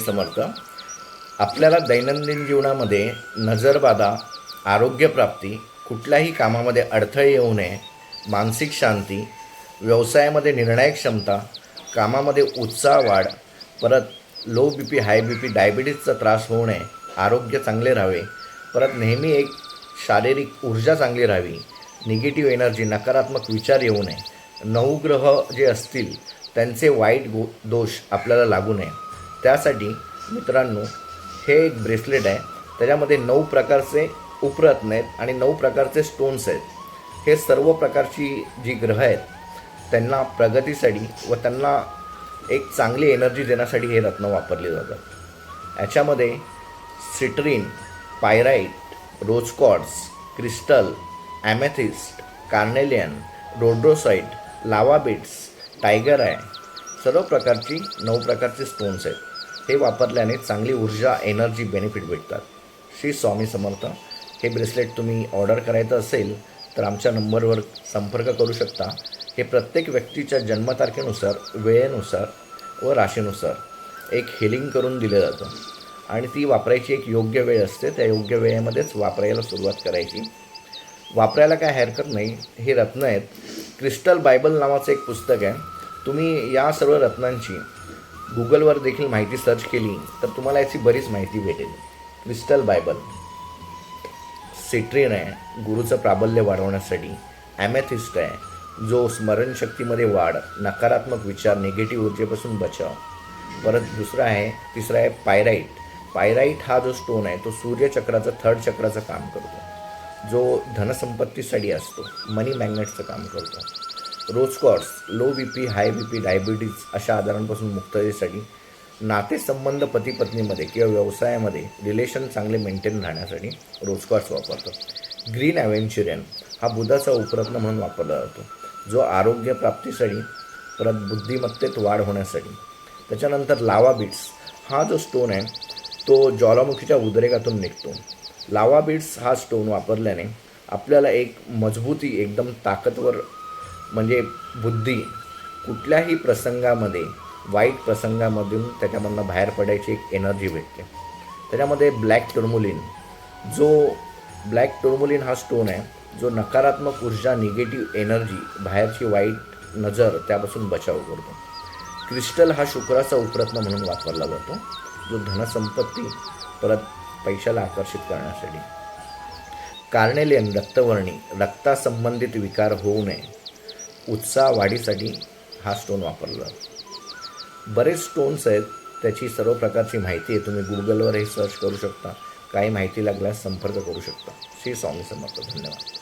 समर्थ आपल्याला दैनंदिन जीवनामध्ये नजरबाधा आरोग्यप्राप्ती कुठल्याही कामामध्ये अडथळे येऊ नये मानसिक शांती व्यवसायामध्ये निर्णायक क्षमता कामामध्ये उत्साह वाढ परत low B P high B P डायबिटीजचा त्रास होऊ नये आरोग्य चांगले राहावे परत नेहमी एक शारीरिक ऊर्जा चांगली राहावी निगेटिव्ह एनर्जी नकारात्मक विचार येऊ नये नऊ ग्रह जे असतील त्यांचे वाईट गो दोष आपल्याला लागू नये. त्यासाठी मित्रांनो हे एक ब्रेसलेट आहे. त्याच्यामध्ये नऊ प्रकारचे उपरत्न आहेत आणि नऊ प्रकारचे स्टोन्स आहेत. हे सर्व प्रकारची जी ग्रह आहेत त्यांना प्रगतीसाठी व त्यांना एक चांगली एनर्जी देण्यासाठी हे रत्न वापरले जातात. याच्यामध्ये citrine pyrite rose quartz crystal amethyst carnelian rhodochrosite lava beads tiger आहे सर्व प्रकारची नऊ प्रकारचे स्टोन्स आहेत. हे वापरल्याने चांगली ऊर्जा एनर्जी बेनिफिट भेटतात. श्री स्वामी समर्थ हे ब्रेसलेट तुम्ही ऑर्डर करायचं असेल तर आमच्या नंबरवर संपर्क करू शकता. हे प्रत्येक व्यक्तीच्या जन्मतारखेनुसार वेळेनुसार व राशीनुसार एक हिलिंग करून दिलं जातं. आणि ती वापरायची एक योग्य वेळ असते त्या योग्य वेळेमध्येच वापरायला सुरुवात करायची. वापरायला काय हरकत नाही हे रत्न आहेत. क्रिस्टल बायबल नावाचं एक पुस्तक आहे. तुम्ही या सर्व रत्नांची गुगलवर देखील माहिती सर्च केली तर तुम्हाला याची बरीच माहिती भेटेल. क्रिस्टल बायबल सिट्रीन आहे गुरुचं प्राबल्य वाढवण्यासाठी. ॲमेथिस्ट आहे जो स्मरणशक्तीमध्ये वाढ नकारात्मक विचार निगेटिव्ह ऊर्जेपासून बचाव. परत दुसरा आहे तिसरा आहे पायराईट पायराईट हा जो स्टोन आहे तो सूर्यचक्राचं थर्ड चक्राचं काम करतो. जो धनसंपत्तीसाठी असतो मनी मॅग्नेटचं काम करतो. रोजकॉर्स low B P high B P diabetes अशा आजारांपासून मुक्ततेसाठी नातेसंबंध पती पत्नीमध्ये किंवा व्यवसायामध्ये रिलेशन चांगले मेंटेन राहण्यासाठी रोजकॉर्स वापरतात. ग्रीन ॲव्हेंच्युरियन हा बुधाचा उपरत्न म्हणून वापरला जातो जो आरोग्य प्राप्तीसाठी परत बुद्धिमत्तेत वाढ होण्यासाठी. त्याच्यानंतर लावा बीट्स हा जो स्टोन आहे तो ज्वालामुखीच्या उद्रेकातून निघतो. लावा बीट्स हा स्टोन वापरल्याने आपल्याला एक मजबूती एकदम ताकदवर म्हणजे बुद्धी कुठल्याही प्रसंगामध्ये वाईट प्रसंगामधून त्याच्यामधनं बाहेर पडायची एक एनर्जी भेटते. त्याच्यामध्ये ब्लॅक टुर्मुलिन जो ब्लॅक टुर्मुलिन हा स्टोन आहे जो नकारात्मक ऊर्जा निगेटिव्ह एनर्जी बाहेरची वाईट नजर त्यापासून बचाव करतो. क्रिस्टल हा शुक्राचा उपरत्न म्हणून वापरला जातो जो धनसंपत्ती परत पैशाला आकर्षित करण्यासाठी. कार्नेलियन रक्तवर्णी रक्तासंबंधित विकार होऊ नये उत्साह वाढीसाठी हा स्टोन वापरला. जातो बरेच स्टोन्स आहेत त्याची सर्व प्रकारची माहिती आहे. तुम्ही गुगलवर हे सर्च करू शकता. काही माहिती लागल्यास संपर्क करू शकता. श्री स्वामी समर्थ. धन्यवाद.